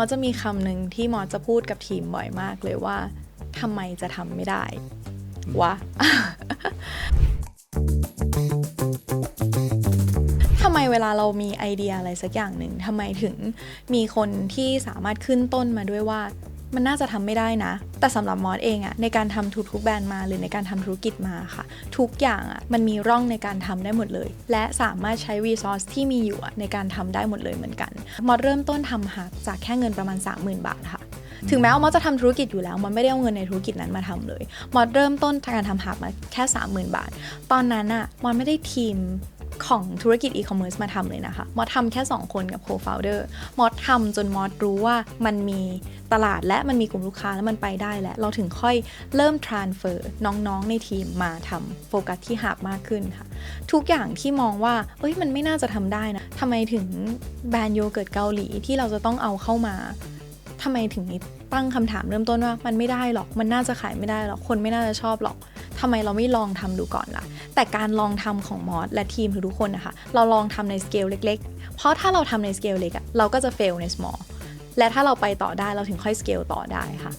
มอจะมีคำหนึ่งที่มอจะพูดกับทีมบ่อยมากเลยว่าทำไมจะทำไม่ได้ วะทำไมเวลาเรามีไอเดียอะไรสักอย่างหนึ่งทำไมถึงมีคนที่สามารถขึ้นต้นมาด้วยว่า มันน่าจะทำไม่ได้นะ แต่สำหรับมอสเองอะในการทำทุกๆแบรนด์มาหรือในการทำธุรกิจมาค่ะ ทุกอย่างอะมันมีร่องในการทำได้หมดเลย และสามารถใช้รีซอสที่มีอยู่ในการทำได้หมดเลยเหมือนกัน มอสเริ่มต้นทำหักจากแค่เงินประมาณ 30,000 บาทค่ะถึงแม้ว่ามอสจะทำธุรกิจอยู่แล้ว มอสไม่ได้เอาเงินในธุรกิจนั้นมาทำเลย มอสเริ่มต้นการทำหักมาแค่ 30,000 บาท ตอนนั้นอะมอสไม่ได้ทีม ของธุรกิจอีคอมเมิร์ซมาทำเลยนะคะ มอสทำแค่ 2 คนกับโคฟ o u เดอร์ มอสทำจนมอสรู้ว่ามันมีตลาดและมันมีกลุ่มลูกค้าแล้วมันไปได้แล้ว เราถึงค่อยเริ่ม transfer น้องๆในทีมมาทำโฟกัสที่หาบมากขึ้นค่ะ ทุกอย่างที่มองว่า เอ้ยมันไม่น่าจะทำได้นะทำไมถึงแบรนด์โยเกิร์ตเกาหลีที่เราจะต้องเอาเข้ามาทำไมถึงตั้งคำถามเริ่มต้นว่า มันไม่ได้หรอก มันน่าจะขายไม่ได้หรอก คนไม่น่าจะชอบหรอก ทำไมเราไม่ลองทำดูก่อนล่ะ แต่การลองทำของมอสและทีมทุกคนนะคะเราลองทำในสเกลเล็ก ๆ เพราะถ้าเราทำในสเกลเล็กอะเราก็จะเฟลใน small และถ้าเราไปต่อได้เราถึงค่อยสเกลต่อได้ค่ะ